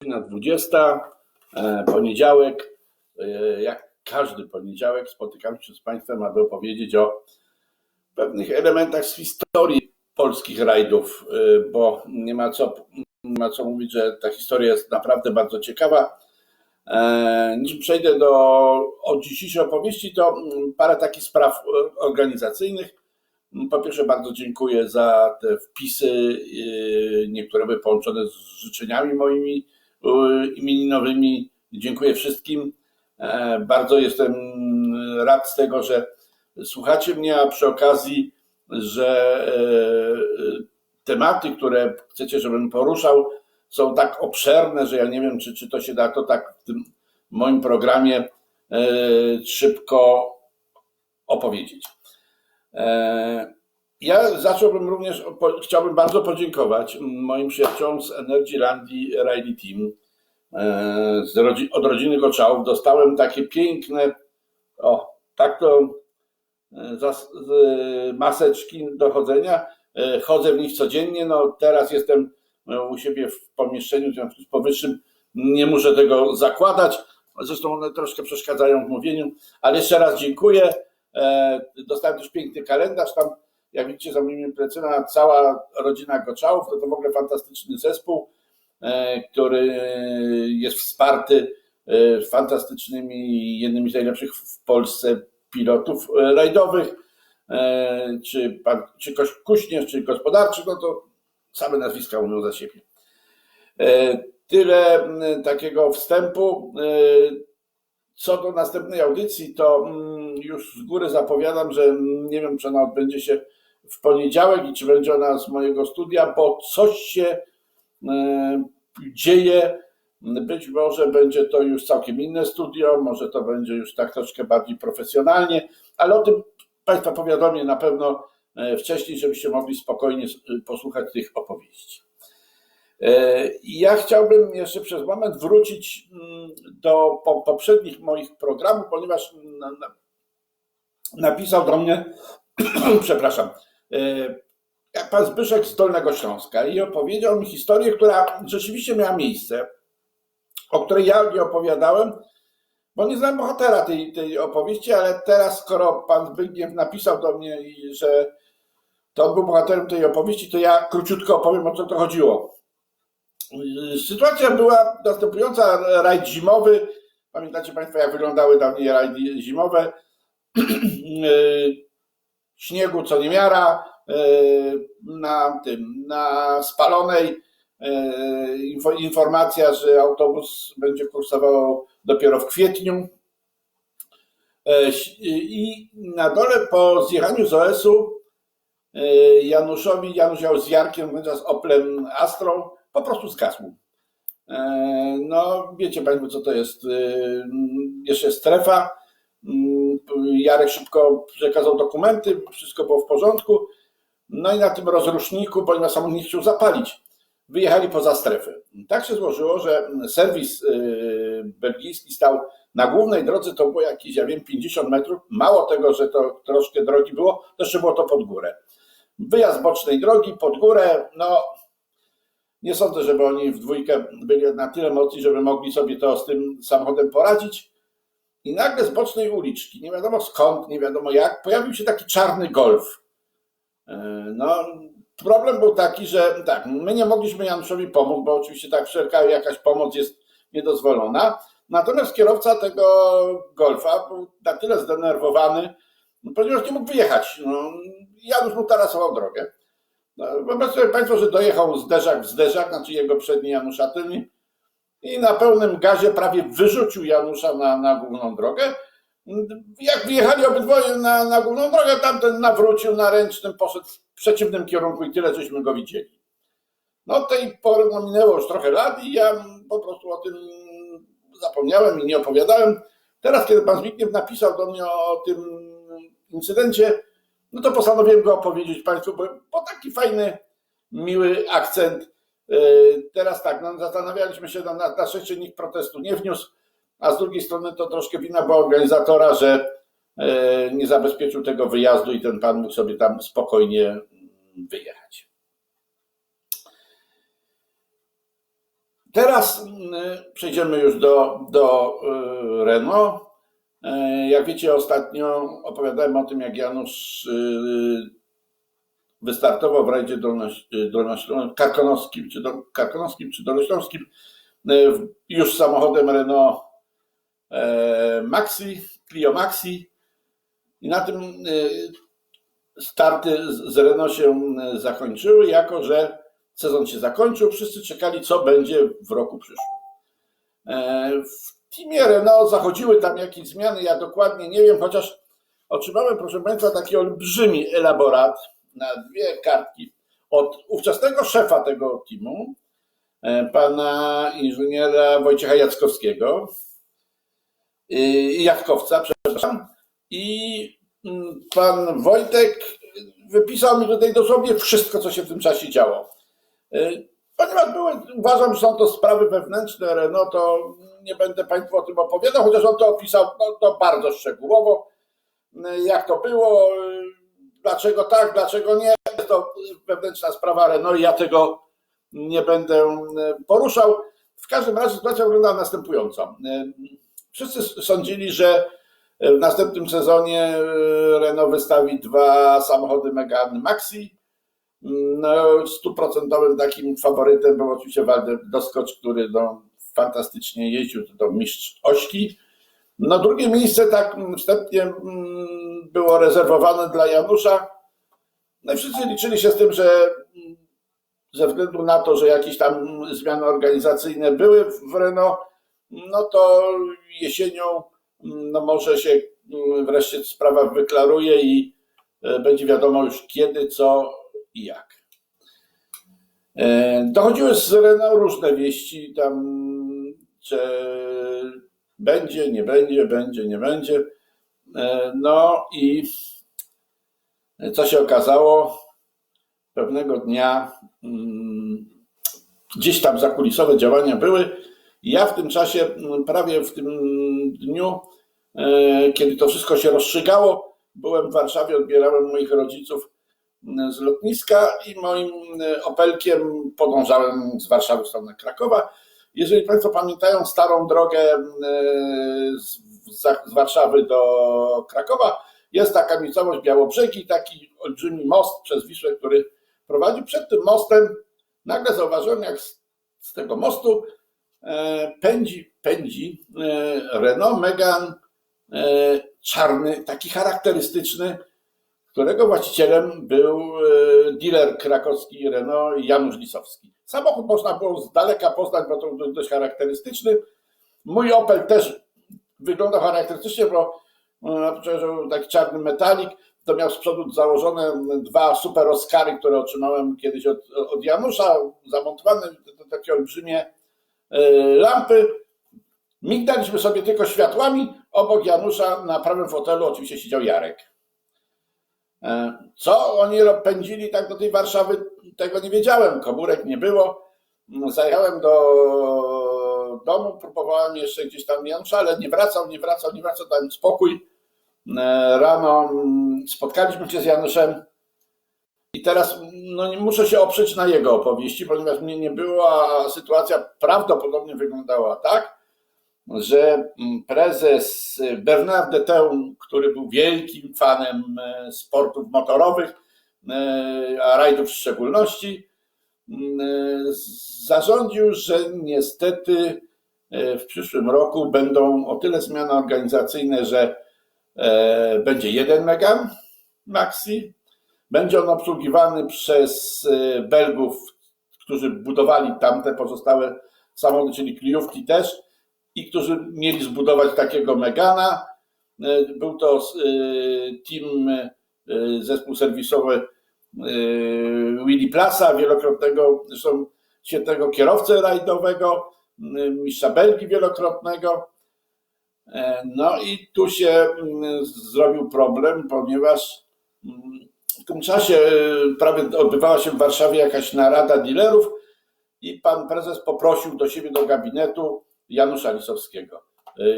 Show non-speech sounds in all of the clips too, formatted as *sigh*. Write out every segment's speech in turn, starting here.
godzina 20, e, poniedziałek. E, Jak każdy poniedziałek spotykam się z Państwem, aby opowiedzieć o pewnych elementach z historii polskich rajdów, e, bo nie ma co, nie ma co mówić, że ta historia jest naprawdę bardzo ciekawa. Nim przejdę do o dzisiejszej opowieści, to parę takich spraw organizacyjnych. Po pierwsze, bardzo dziękuję za te wpisy. Niektóre były połączone z życzeniami moimi imieninowymi. Dziękuję wszystkim. E, Bardzo jestem rad z tego, że słuchacie mnie, a przy okazji, że e, tematy, które chcecie, żebym poruszał, są tak obszerne, że ja nie wiem, czy, czy to się da to tak w tym moim programie e, szybko opowiedzieć. Ja zacząłbym również, chciałbym bardzo podziękować moim przyjaciołom z Energylandii Rally Team. E, Z rodzi, od rodziny Goczałów dostałem takie piękne, o, tak to e, zas- maseczki do chodzenia. E, Chodzę w nich codziennie. No, teraz jestem u siebie w pomieszczeniu w związku z powyższym. Nie muszę tego zakładać. Zresztą one troszkę przeszkadzają w mówieniu, ale jeszcze raz dziękuję. Dostałem też piękny kalendarz. Tam, jak widzicie, za moimi plecami cała rodzina Goczałów. To, to w ogóle fantastyczny zespół, e, który jest wsparty e, fantastycznymi, jednymi z najlepszych w Polsce pilotów e, rajdowych, czy, czy Kuśnierz, czy gospodarczy, no to same nazwiska mówią za siebie. Tyle m, takiego wstępu. Co do następnej audycji, to mm, już z góry zapowiadam, że mm, nie wiem, czy ona odbędzie się w poniedziałek i czy będzie ona z mojego studia, bo coś się e, dzieje. Być może będzie to już całkiem inne studio, może to będzie już tak troszkę bardziej profesjonalnie, ale o tym Państwa powiadomię na pewno e, wcześniej, żebyście mogli spokojnie s- posłuchać tych opowieści. E, Ja chciałbym jeszcze przez moment wrócić mm, do po- poprzednich moich programów, ponieważ na, na, napisał do mnie, *clears throat* przepraszam, e, pan Zbyszek z Dolnego Śląska i opowiedział mi historię, która rzeczywiście miała miejsce, o której ja nie opowiadałem, bo nie znam bohatera tej, tej opowieści, ale teraz, skoro pan Zbigniew napisał do mnie, że to on był bohaterem tej opowieści, to ja króciutko opowiem, o co to chodziło. Sytuacja była następująca, rajd zimowy. Pamiętacie Państwo, jak wyglądały dawniej rajdy zimowe? *clears throat* Śniegu co niemiara, na tym, na spalonej info- informacja, że autobus będzie kursował dopiero w kwietniu. I na dole po zjechaniu z OS-u Januszowi, Janusz jechał z Jarkiem, wówczas Oplem Astrą, po prostu zgasł. E, No, wiecie Państwo, co to jest. E, Jeszcze strefa. Mm, Jarek szybko przekazał dokumenty, wszystko było w porządku. No i na tym rozruszniku, ponieważ samochód nie chciał zapalić, wyjechali poza strefę. Tak się złożyło, że serwis e, belgijski stał na głównej drodze, to było jakieś, ja wiem, 50 metrów. Mało tego, że to troszkę drogi było, to jeszcze było to pod górę. Wyjazd bocznej drogi pod górę, no nie sądzę, żeby oni w dwójkę byli na tyle mocni, żeby mogli sobie to z tym samochodem poradzić. I nagle z bocznej uliczki, nie wiadomo skąd, nie wiadomo jak, pojawił się taki czarny golf. E, No, problem był taki, że tak, my nie mogliśmy Januszowi pomóc, bo oczywiście tak wszelka jakaś pomoc jest niedozwolona. Natomiast kierowca tego golfa był na tyle zdenerwowany, no, ponieważ nie mógł wyjechać. No, Janusz mu tarasował drogę. No, Wyobraź sobie Państwo, że dojechał zderzak w zderzak, znaczy jego przedni Janusza tylny i na pełnym gazie prawie wyrzucił Janusza na, na główną drogę. Jak wyjechali obydwoje na, na główną drogę, tamten nawrócił na ręcznym, poszedł w przeciwnym kierunku i tyle, żeśmy go widzieli. No tej pory no, minęło już trochę lat i ja po prostu o tym zapomniałem i nie opowiadałem. Teraz, kiedy pan Zbigniew napisał do mnie o tym incydencie, no to postanowiłem go opowiedzieć Państwu, bo, bo taki fajny, miły akcent. Yy, Teraz tak, no, zastanawialiśmy się, no, na, na szczęście nikt protestu nie wniósł, a z drugiej strony to troszkę wina była organizatora, że yy, nie zabezpieczył tego wyjazdu i ten pan mógł sobie tam spokojnie mm, wyjechać. Teraz mm, przejdziemy już do, do y, Renault. E, Jak wiecie, ostatnio opowiadałem o tym, jak Janusz wystartował w rajdzie y, dolnośląskim, karkonoskim, czy do, karkonoskim, czy dolnośląskim, y, już samochodem Renault e, Maxi, Clio Maxi. I na tym y, starty z Renault się zakończyły, jako że sezon się zakończył, wszyscy czekali, co będzie w roku przyszłym. E, W teamie Renault zachodziły tam jakieś zmiany, ja dokładnie nie wiem, chociaż otrzymałem, proszę Państwa, taki olbrzymi elaborat na dwie kartki od ówczesnego szefa tego teamu, e, pana inżyniera Wojciecha Jackowskiego, y, Jackowca, przepraszam, i mm, pan Wojtek wypisał mi tutaj dosłownie wszystko, co się w tym czasie działo. Y, Ponieważ były, uważam, że są to sprawy wewnętrzne Renault, to nie będę Państwu o tym opowiadał, chociaż on to opisał no, to bardzo szczegółowo, jak to było, dlaczego tak, dlaczego nie. To wewnętrzna sprawa Renault i ja tego nie będę y, poruszał. W każdym razie sytuacja wygląda następująco. Y, Wszyscy sądzili, że w następnym sezonie Renault wystawi dwa samochody Megane Maxi. No, stuprocentowym takim faworytem był oczywiście Walder Doskocz, który no, fantastycznie jeździł, to mistrz ośki. No drugie miejsce tak wstępnie mm, było rezerwowane dla Janusza. No i wszyscy liczyli się z tym, że mm, ze względu na to, że jakieś tam zmiany organizacyjne były w Renault, no to jesienią mm, no może się wreszcie sprawa wyklaruje i e, będzie wiadomo już kiedy, co i jak. E, Dochodziły z Renault różne wieści, tam, że będzie, nie będzie, będzie, nie będzie. E, No i co się okazało? Pewnego dnia mm, gdzieś tam zakulisowe działania były. Ja w tym czasie, mm, prawie w tym dniu, e, kiedy to wszystko się rozstrzygało, byłem w Warszawie, odbierałem moich rodziców mm, z lotniska i moim e, Opelkiem podążałem z Warszawy w stronę Krakowa. Jeżeli Państwo pamiętają starą drogę e, z, z Warszawy do Krakowa, jest taka miejscowość Białobrzegi, taki olbrzymi most przez Wisłę, który prowadzi. Przed tym mostem nagle zauważyłem, jak z, z tego mostu e, pędzi, pędzi e, Renault Megane e, czarny, taki charakterystyczny, którego właścicielem był dealer krakowski Renault Janusz Lisowski. Samochód można było z daleka poznać, bo to był dość charakterystyczny. Mój Opel też wyglądał charakterystycznie, bo e, był taki czarny metalik, to miał z przodu założone dwa super Oscary, które otrzymałem kiedyś od, od Janusza, zamontowane to, takie olbrzymie e, lampy. Migdaliśmy sobie tylko światłami. Obok Janusza na prawym fotelu oczywiście siedział Jarek. E, Co oni pędzili tak do tej Warszawy, tego nie wiedziałem. Komórek nie było. Zajechałem do domu, próbowałem jeszcze gdzieś tam Janusza, ale nie wracał, nie wracał, nie wracał, dałem spokój. E, Rano mm, spotkaliśmy się z Januszem i teraz no, muszę się oprzeć na jego opowieści, ponieważ mnie nie było, a sytuacja prawdopodobnie wyglądała tak, że mm, prezes Bernard Deteun, który był wielkim fanem e, sportów motorowych, e, a rajdów w szczególności, mm, e, zarządził, że niestety e, w przyszłym roku będą o tyle zmiany organizacyjne, że e, będzie jeden Megan Maxi, będzie on obsługiwany przez e, Belgów, którzy budowali tamte pozostałe samochody, czyli Kliówki też, i którzy mieli zbudować takiego Megana. E, Był to e, team, e, zespół serwisowy e, Willy Plasa, wielokrotnego, zresztą świetnego kierowcę rajdowego, e, mistrza Belgii wielokrotnego. E, No i tu się mm, zrobił problem, ponieważ w tym czasie prawie odbywała się w Warszawie jakaś narada dealerów i pan prezes poprosił do siebie do gabinetu Janusza Lisowskiego.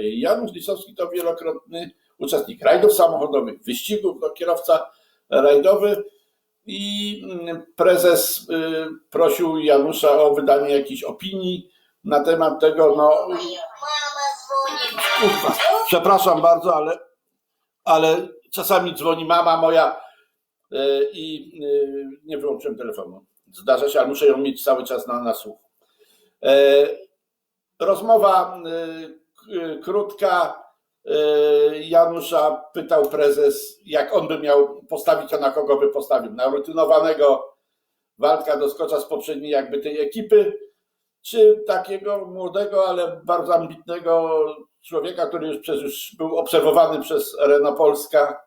Janusz Lisowski to wielokrotny uczestnik rajdów samochodowych, wyścigów, to kierowca rajdowy i mm, prezes y, prosił Janusza o wydanie jakiejś opinii na temat tego, no. Kurwa, przepraszam bardzo, ale, ale czasami dzwoni mama moja e, i e, nie wyłączyłem telefonu. Zdarza się, ale muszę ją mieć cały czas na, na słuchu. E, Rozmowa krótka. E, Janusza pytał prezes, jak on by miał postawić, a na kogo by postawił. Na rutynowanego Waldka Doskocza z poprzedniej jakby tej ekipy, czy takiego młodego, ale bardzo ambitnego człowieka, który już przecież już był obserwowany przez Renault Polska.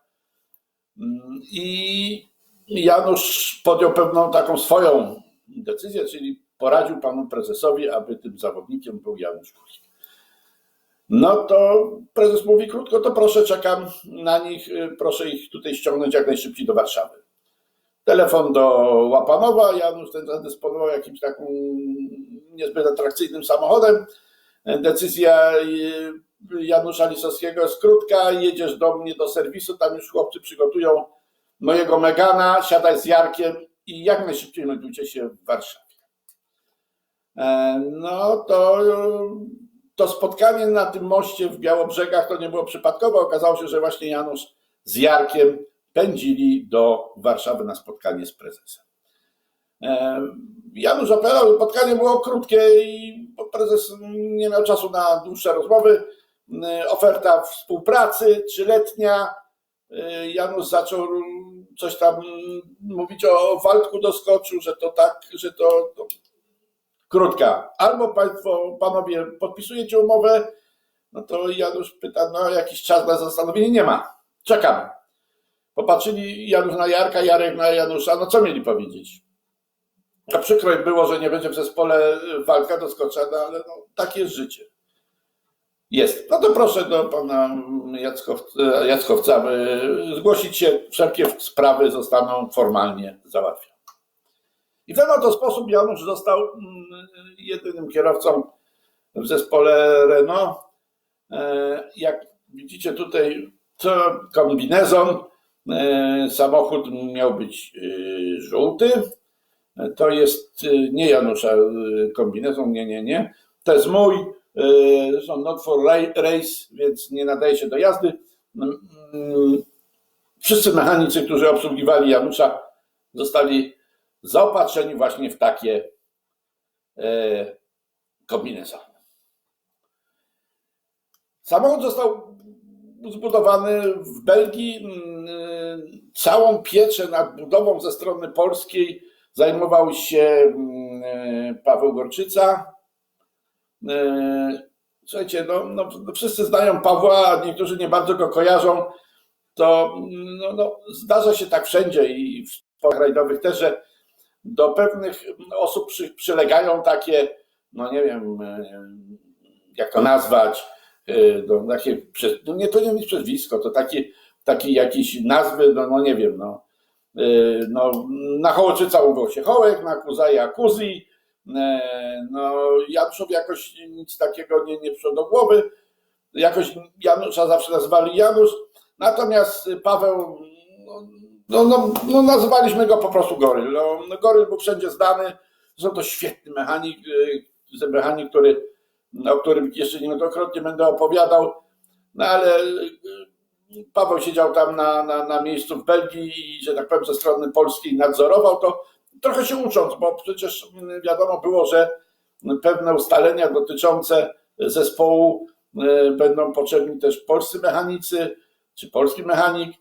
Mm, I Janusz podjął pewną taką swoją decyzję, czyli poradził panu prezesowi, aby tym zawodnikiem był Janusz Kurski. No to prezes mówi krótko, to proszę, czekam na nich, y, proszę ich tutaj ściągnąć jak najszybciej do Warszawy. Telefon do Łapanowa, Janusz ten zadysponował jakimś takim niezbyt atrakcyjnym samochodem. Decyzja y, Janusza Lisowskiego jest krótka, jedziesz do mnie do serwisu, tam już chłopcy przygotują mojego Megana, siadaj z Jarkiem i jak najszybciej meldujcie się w Warszawie. E, No to, to spotkanie na tym moście w Białobrzegach to nie było przypadkowe. Okazało się, że właśnie Janusz z Jarkiem pędzili do Warszawy na spotkanie z prezesem. Janusz apelał, spotkanie było krótkie i prezes nie miał czasu na dłuższe rozmowy. Oferta współpracy trzyletnia. Janusz zaczął coś tam mówić o Waldku doskoczył, że to tak, że to, to krótka. Albo państwo, panowie podpisujecie umowę, no to Janusz pyta, no jakiś czas na zastanowienie nie ma. Czekamy. Popatrzyli Janusz na Jarka, Jarek na Janusza, no co mieli powiedzieć? A przykro im było, że nie będzie w zespole walka do skocza, no ale no, takie jest życie. Jest. No to proszę do pana Jackowca, Jackowca by zgłosić się, wszelkie sprawy zostaną formalnie załatwione. I w ten oto sposób Janusz został mm, jedynym kierowcą w zespole Renault. E, Jak widzicie tutaj, to kombinezon. E, Samochód miał być e, żółty. To jest nie Janusza kombinezon, nie, nie, nie. To jest mój, zresztą not for ra- race, więc nie nadaje się do jazdy. Mm, mm, Wszyscy mechanicy, którzy obsługiwali Janusza, zostali zaopatrzeni właśnie w takie e, kombinezony. Samochód został zbudowany w Belgii. Mm, Całą pieczę nad budową ze strony polskiej zajmował się mm, Paweł Gorczyca. E, Słuchajcie, no, no, no wszyscy znają Pawła, a niektórzy nie bardzo go kojarzą. To no, no, zdarza się tak wszędzie i w sportach rajdowych też, że do pewnych osób przy, przylegają takie, no nie wiem, e, jak to nazwać, e, no, takie, no nie to nie jest przezwisko, to takie, takie jakieś nazwy, no, no nie wiem, no, e, no na Hołczyca mówią się Hołek, na Kuzaja Kuzi, no Januszowi jakoś nic takiego nie, nie przyszło do głowy, jakoś Janusza zawsze nazywali Janusz, natomiast Paweł, no, no, no, no nazywaliśmy go po prostu Goryl. No, no, Goryl był wszędzie znany, zresztą to świetny mechanik, y, mechanik, który, o którym jeszcze niejednokrotnie będę opowiadał, no ale y, Paweł siedział tam na, na, na miejscu w Belgii i, że tak powiem, ze strony polskiej nadzorował to, trochę się ucząc, bo przecież mm, wiadomo było, że pewne ustalenia dotyczące zespołu y, będą potrzebni też polscy mechanicy, czy polski mechanik,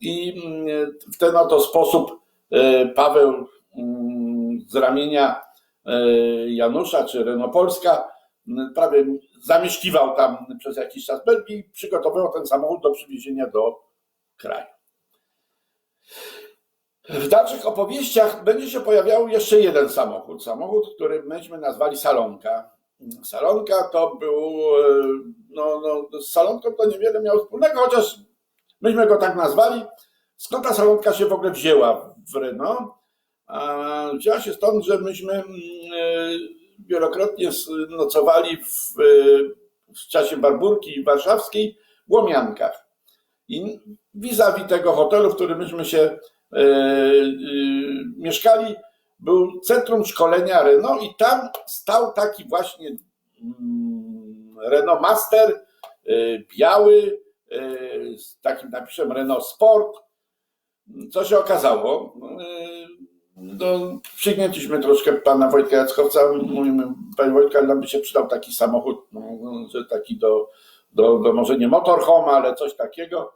I mm, w ten oto sposób e, Paweł mm, z ramienia e, Janusza czy Renault Polska m, prawie zamieszkiwał tam przez jakiś czas Belgii i przygotowywał ten samochód do przywiezienia do kraju. W dalszych opowieściach będzie się pojawiał jeszcze jeden samochód. Samochód, który myśmy nazwali Salonka. Salonka to był, e, no, no, z Salonką to niewiele miał wspólnego, chociaż Myśmy go tak nazwali. Skąd ta salonka się w ogóle wzięła w? A Wzięła się stąd, że myśmy mm, e, wielokrotnie nocowali w, e, w czasie barburki warszawskiej w Łomiankach. I vis-a-vis tego hotelu, w którym myśmy się e, mieszkali, był centrum szkolenia Renault i tam stał taki właśnie mm, Renault Master, biały, z takim napisem Renault Sport. Co się okazało? Y, No, troszkę pana Wojtka Jackowca, mówimy, panie Wojtka, nam by się przydał taki samochód, no, no, że taki do, do, do może nie motorhome, ale coś takiego.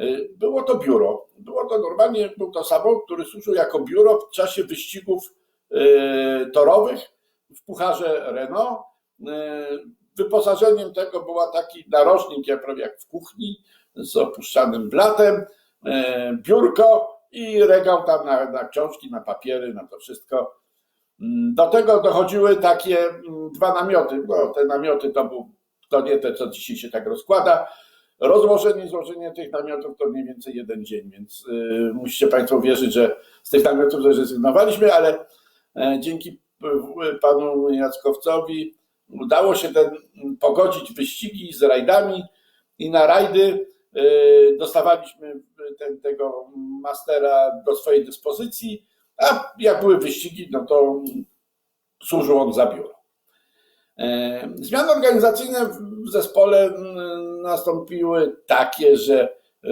Y, Było to biuro. Było to normalnie, był to samochód, który służył jako biuro w czasie wyścigów torowych w pucharze Renault. Wyposażeniem tego była taki narożnik, jak prawie jak w kuchni, z opuszczanym blatem, y, biurko i regał tam na, na książki, na papiery, na to wszystko. Mm, Do tego dochodziły takie mm, dwa namioty. No, te namioty to, był, to nie te, co dzisiaj się tak rozkłada. Rozłożenie i złożenie tych namiotów to mniej więcej jeden dzień, więc y, musicie Państwo wierzyć, że z tych namiotów zrezygnowaliśmy, ale e, dzięki panu Jackowcowi udało się ten, m, pogodzić wyścigi z rajdami i na rajdy y, dostawaliśmy ten, tego mastera do swojej dyspozycji, a jak były wyścigi, no to służył on za biuro. E, Zmiany organizacyjne w zespole mm, nastąpiły takie, że e,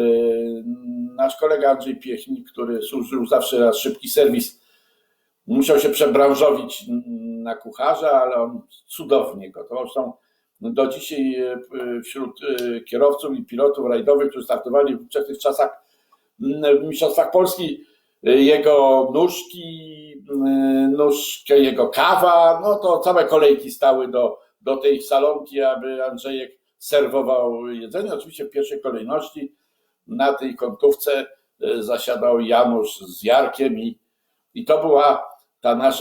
nasz kolega Andrzej Piechnik, który służył zawsze na szybki serwis, musiał się przebranżowić na kucharza, ale on cudownie gotował. Zresztą do dzisiaj e, wśród e, kierowców i pilotów rajdowych, którzy startowali w ówczesnych czasach w Mistrzostwach Polski, e, jego nóżki, nóżkę, jego kawa, no to całe kolejki stały do, do tej salonki, aby Andrzejek serwował jedzenie. Oczywiście w pierwszej kolejności na tej kątówce zasiadał Janusz z Jarkiem i, i to była ta nasza